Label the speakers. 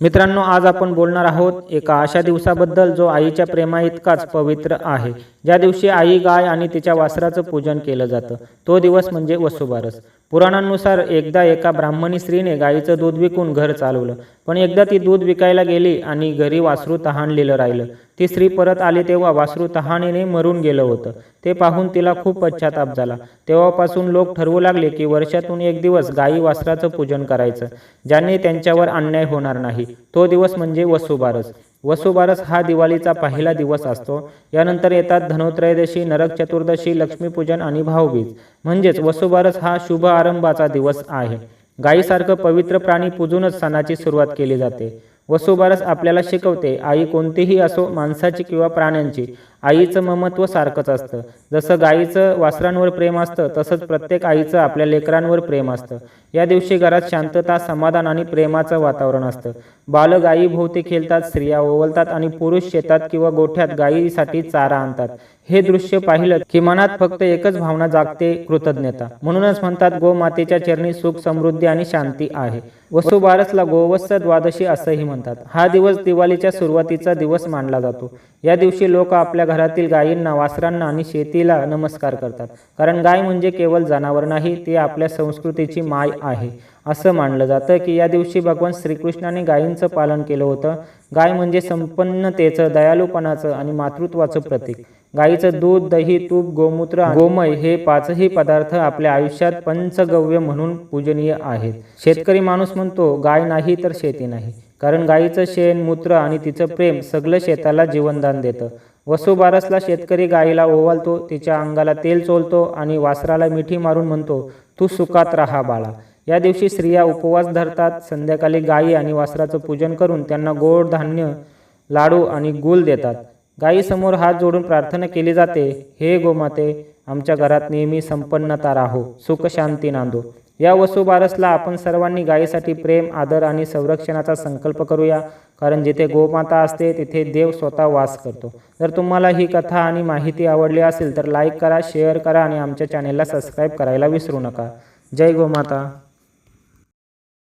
Speaker 1: मित्रांनो आज आपण बोलणार आहोत एका अशा दिवसाबद्दल जो आईच्या प्रेमा इतकाच पवित्र आहे. ज्या दिवशी आई गाय आणि तिच्या वासराचं पूजन केलं जातं तो दिवस म्हणजे वसुबारस. पुराणांनुसार एकदा एका ब्राह्मणी स्त्रीने गाईचं दूध विकून घर चालवलं पण एकदा ती दूध विकायला गेली आणि घरी वासरू तहानलेलं राहिलं. ती स्त्री परत आली तेव्हा वासरू तहानेने मरून गेलं होतं. ते पाहून तिला खूप पश्चाताप झाला. तेव्हापासून लोक ठरवू लागले की वर्षातून एक दिवस गाई वासराचं पूजन करायचं ज्याने त्यांच्यावर अन्याय होणार नाही. तो दिवस म्हणजे वसुबारस. वसुबारस हा दिवाळीचा पहिला दिवस असतो. यानंतर येतात धनोत्रयोदशी नरक चतुर्दशी लक्ष्मीपूजन आणि भाऊबीज. म्हणजेच वसुबारस हा शुभ आरंभाचा दिवस आहे. गायीसारखं पवित्र प्राणी पूजूनच सणाची सुरुवात केली जाते. वसुबारस आपल्याला शिकवते. आई कोणतीही असो माणसाची किंवा प्राण्यांची. आईचं ममत्व सारखंच असतं. जसं गाईचं वासरांवर प्रेम असतं तसंच प्रत्येक आईचं आपल्या लेकरांवर प्रेम असतं. या दिवशी घरात शांतता समाधान आणि प्रेमाचं वातावरण असतं. बालं गायीभोवती खेळतात स्त्रिया ओवलतात आणि पुरुष शेतात किंवा गोठ्यात गायीसाठी चारा आणतात. हे दृश्य पाहिलं की मनात फक्त एकच भावना जागते कृतज्ञता. म्हणूनच म्हणतात गोमातेच्या चरणी सुख समृद्धी आणि शांती आहे. वसुबारसला गोवत्स द्वादशी असंही म्हणतात. हा दिवस दिवाळीच्या सुरुवातीचा दिवस मानला जातो. या दिवशी लोक आपल्या घरातील गायींना वासरांना आणि शेतीला नमस्कार करतात. कारण गाय म्हणजे केवळ जनावर नाही ती आपल्या संस्कृतीची माय आहे. असं मानलं जातं की या दिवशी भगवान श्रीकृष्णाने गायींचं पालन केलं होतं. गाय म्हणजे संपन्नतेचं दयालुपणाचं आणि मातृत्वाचं प्रतीक. गायीचं दूध दही तूप गोमूत्र गोमय हे पाचही पदार्थ आपल्या आयुष्यात पंचगव्य म्हणून पूजनीय आहेत. शेतकरी माणूस म्हणतो गाय नाही तर शेती नाही. कारण गाईचं शेण मूत्र आणि तिचं प्रेम सगळं शेताला जीवनदान देतं. वसुबारसला शेतकरी गाईला ओवाळतो तिच्या अंगाला तेल चोलतो आणि वासराला मिठी मारून म्हणतो तू सुखात राहा बाळा. या दिवशी स्त्रिया उपवास धरतात संध्याकाळी गायी आणि वासराचं पूजन करून त्यांना गोड धान्य लाडू आणि गुल देतात. गायीसमोर हात जोडून प्रार्थना केली जाते हे गोमाते आमच्या घरात नेहमी संपन्नता राहो सुख शांती नांदो. या वसुबारसला आपण सर्वांनी गायीसाठी प्रेम आदर आणि संरक्षणाचा संकल्प करूया. कारण जिथे गोमाता असते तिथे देव स्वतः वास करतो. जर तुम्हाला ही कथा आणि माहिती आवडली असेल तर लाईक करा शेअर करा आणि आमच्या चॅनेलला सबस्क्राईब करायला विसरू नका. जय गोमाता.